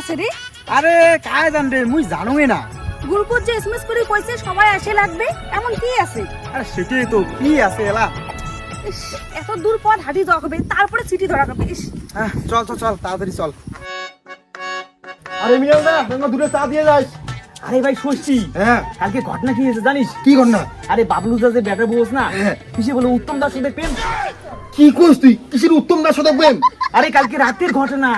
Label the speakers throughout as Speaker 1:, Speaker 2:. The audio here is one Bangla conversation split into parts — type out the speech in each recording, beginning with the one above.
Speaker 1: আছে রে?
Speaker 2: আরে কায় জান রে মুই জানোই না।
Speaker 1: গ্রুপত যে এসএমএস করে কইছে সবাই আসে লাগবে এমন কি আছে?
Speaker 2: আরে সেটাই তো কি আছে এলা?
Speaker 1: ইস, এত দূর পথ হাঁটি যাওয়া হবে তারপরে সিটি ধরা হবে ইস,
Speaker 2: আহ, চল চল চল তাড়াতাড়ি চল। আরে মিলাল দা তোমরা দূরে চা দিয়ে যাস।
Speaker 3: আরে ভাই ষষ্ঠী
Speaker 2: হ্যাঁ।
Speaker 3: কালকে ঘটনা কি হয়েছে জানিস?
Speaker 2: কি ঘটনা?
Speaker 3: আরে বাবলু দা যে ব্যাটার বস না
Speaker 2: হ্যাঁ।
Speaker 3: কিসে বলে উত্তম দাস সাথে প্রেম?
Speaker 2: কি করছ তুই? কিসের উত্তম দাস সাথে প্রেম?
Speaker 3: আরে কালকে রাতের ঘটনা।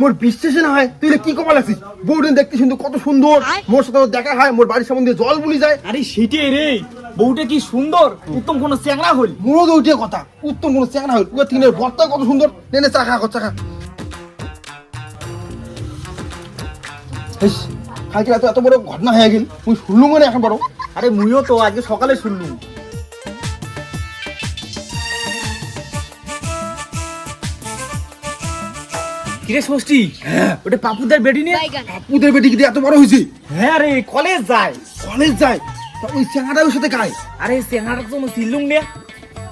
Speaker 2: মোর বিশ্বাসে না হয়। তুই কি কমাল আছিস? বউদিন দেখতে সুন্দর কত সুন্দর। মোর সাথে দেখা হয় মোর বাড়ির সামনে দিয়ে জল বুলি যায়।
Speaker 3: আরে সেটাই রে বউটা কি সুন্দর? উত্তম কোন চ্যাংড়া হল
Speaker 2: মোরও তো উঠে কথা উত্তম কোনো চেঙ্গা হল ওর তিনের বর্তা কত সুন্দর। নে নে চা খা চা খা। কালকে রাতে এত বড় ঘটনা হয়ে গেল। তুই শুনলু মানে এখন বড়।
Speaker 3: আরে মুইও তো আজকে সকালে শুনলুম। কিরে ষষ্ঠী ওটা পাপুদার বেটি নিয়ে?
Speaker 2: বেটি কি এত বড় হয়েছে?
Speaker 3: হ্যাঁ রে কলেজ যায়।
Speaker 2: কলেজ যায়? তা ওই চেঙ্গাটা ওর সাথে গায়
Speaker 3: আরে চ্যাংড়াটা তো সিলুম নে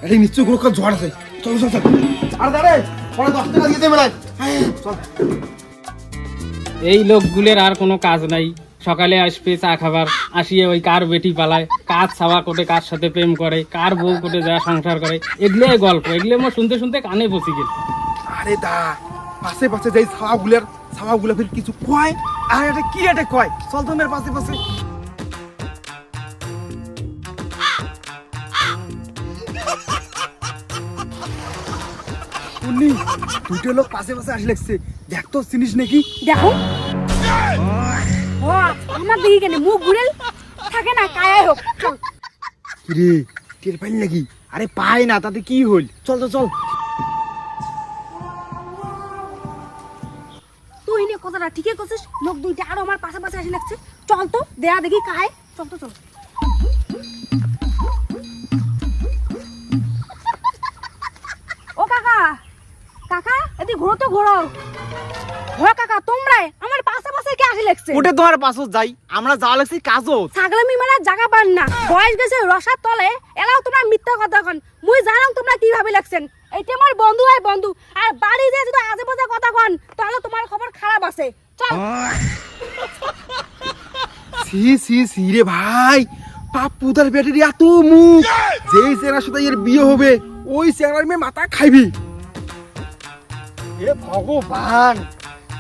Speaker 2: আরে নিশ্চয় কোনো ঝড় আছে। চল চল চল। আর দাঁড়ে পরে দশ টাকা দিয়ে দেবে চল।
Speaker 4: এই লোকগুলোর আর কোনো কাজ নাই। সকালে আসবে চা খাবার আসিয়ে ওই কার বেটি পালায় কাজ ছাওয়া কোটে কার সাথে প্রেম করে কার বউ কোটে যা সংসার করে। এগুলোই গল্প এগুলো আমার শুনতে শুনতে কানে বসে গেল।
Speaker 2: আরে দা পাশে পাশে যাই ছাওয়া গুলার ছাওয়া গুলা ফির কিছু কয়? আর এটা কি এটা কয়? চল তো মেয়ের পাশে পাশে উনি দুটো লোক পাশে পাশে আসে লাগছে। দেখ তো চিনিস নাকি?
Speaker 1: দেখো। আমার দেখি কেন মুখ ঘুরেল। থাকে না কায়াই হোক
Speaker 2: কিরে টের পাইলি নাকি?
Speaker 3: আরে পাই না তাতে কি হল চল তো চল।
Speaker 1: কথাটা ঠিকই করছিস। লোক দুইটা আরও আমার পাশে পাশে আসে লাগছে। চল তো দেয়া দেখি কায় চল তো চল। ও কাকা কাকা এদি ঘোরো তো ঘোরো। হ কাকা তোমরাই আমার পাশে পাশে কে আসে লাগছে?
Speaker 3: তোমার পাশত যাই আমরা যাওয়া লাগছি
Speaker 1: ছাগলামি জায়গা পান না। বয়স গেছে রসার তলে এলাও তোমরা মিথ্যা কথা কন। মুই জানাম তোমরা কি ভাবে লাগছেন। এইটা আমার বন্ধু হয় বন্ধু। আর বাড়ি যে যদি আজে বাজে কথা কন তাহলে তোমার খবর খারাপ আছে। চল।
Speaker 2: সি সি সি রে ভাই। পাপুদার ব্যাটারি এত মুখ। যেই চেনার সাথে এর বিয়ে হবে ওই চেনার মেয়ে মাথা খাইবি।
Speaker 3: এ ভগবান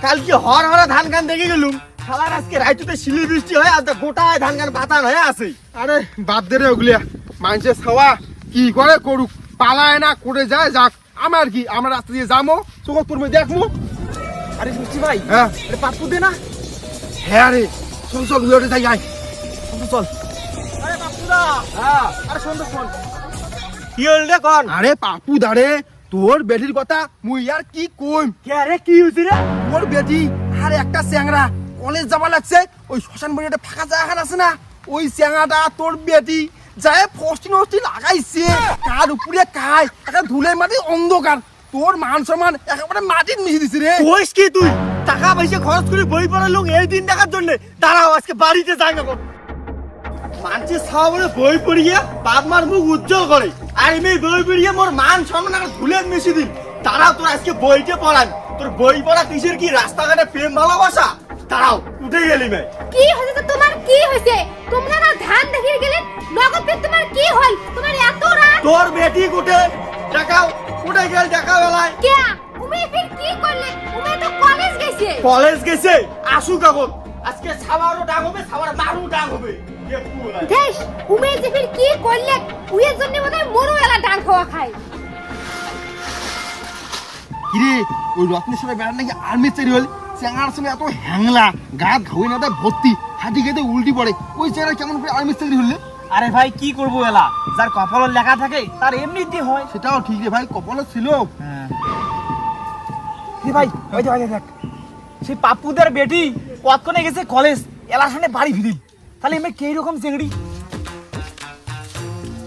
Speaker 3: কালকে হর হরে ধান গান দেখে গেলুম। শালার আজকে রাইতুতে শিলি বৃষ্টি হয় আর গোটায় ধান গান বাতান হয়ে আছে।
Speaker 2: আরে বাদ দে রে ওগুলিয়া। মানুষের ছাওয়া কি করে করুক? পালায় না করে যায় যাক। আমার কি? আমার রাস্তা দিয়ে যাব চোখ পড়বে দেখব
Speaker 3: আরে সুষ্টি ভাই
Speaker 2: হ্যাঁ।
Speaker 3: আরে পাপ্পু দে না।
Speaker 2: হ্যাঁ রে চল চল উড়ে যাই আয়।
Speaker 3: চল। আরে পাপ্পুদা হ্যাঁ। আরে শোন তো শোন কি হল রে কোন?
Speaker 2: আরে তোর বেটির কথা মুই আর কি কইম?
Speaker 3: কে রে কি হইছে রে?
Speaker 2: তোর বেটি আর একটা চ্যাংরা। কলেজ যাবা লাগছে ওই শ্মশান বাড়ি একটা ফাঁকা জায়গা আছে না? ওই চ্যাংরাটা তোর বেটি। যায় ফষ্টি নষ্টি লাগাইছে। কার উপরে খায় একটা ধুলে মাটি অন্ধকার। তোর মান সম্মান একেবারে মাটির মিশে দিছে রে।
Speaker 3: কইস কি তুই? টাকা পয়সা খরচ করে বই পড়ার লোক এই দিন দেখার জন্য দাঁড়াও আজকে বাড়িতে যাই না মানছি সাবরে বই পড়িয়ে বাপ মার মুখ উজ্জ্বল করে। আর আমি এই বই পড়িয়ে মোর মান সম্মান একটা ধুলে মিশে দিন তারাও তোর আজকে বইতে পড়ান। তোর বই পড়া কিসের কি রাস্তাঘাটে প্রেম ভালোবাসা? তারাও উঠে গেলি ভাই
Speaker 1: কি হয়েছে? তোমার কি হয়েছে? তোমরা না
Speaker 3: বেটি কুটে দেখাও উঠে গেল দেখা বেলায়
Speaker 1: কে উমে ফির কি করলে? উমে তো কলেজ গেছে।
Speaker 3: কলেজ গেছে আসুক এখন। আজকে সাবারও ডাং হবে সাবার মারু ডাং হবে।
Speaker 1: দেশ উমে যে ফির কি করলে উয়ের জন্য বোধহয় মরু এলা ডাং খাওয়া খায়।
Speaker 2: কিরে ওই রত্নেশ্বরের বেড়ার নাকি আর্মি চারি হল? সঙ্গে এত হ্যাংলা গাত ঘাউই না ভর্তি হাঁটি খেতে উল্টি পড়ে। ওই চ্যাংরা কেমন করে আর্মি চাকরি হলে?
Speaker 3: আরে ভাই কি করব এলা? যার কপালের লেখা থাকে তার এমনিতে হয়।
Speaker 2: সেটাও ঠিক রে ভাই কপালে ছিল।
Speaker 3: হে ভাই ওই দেখ দেখ দেখ। সেই পাপ্পুদের বেটি কতক্ষণে গেছে কলেজ এলার সামনে বাড়ি ফিরিল তাহলে এমনি কে রকম চেংড়ি?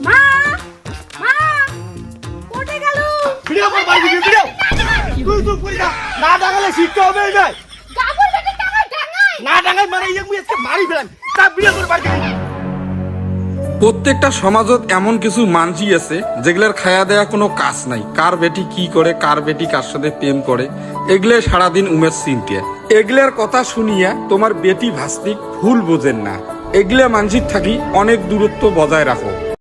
Speaker 1: মা! মা! কোটে গেল।
Speaker 3: ভিডিও কর বাড়ি ভিডিও ভিডিও। তুই তুই করি না। না ডাঙালে শিখতে হবে
Speaker 1: বেটি ডাঙাই
Speaker 3: না ডাঙাই মানে এই আজকে মারি ফেলাম তা ভিডিও করে বাড়ি
Speaker 5: প্রত্যেকটা সমাজত এমন কিছু মানসি আছে, যেগুলার খায়া দেয়া কোনো কাজ নাই। কার বেটি কি করে, কার বেটি কার সাথে প্রেম করে, এগুলো সারাদিন উমেশ চিন্তিয়া। এগুলার কথা শুনিয়া তোমার বেটি ভাস্তিক ভুল বোঝেন না। এগুলা মানসিক থাকি অনেক দূরত্ব বজায় রাখো।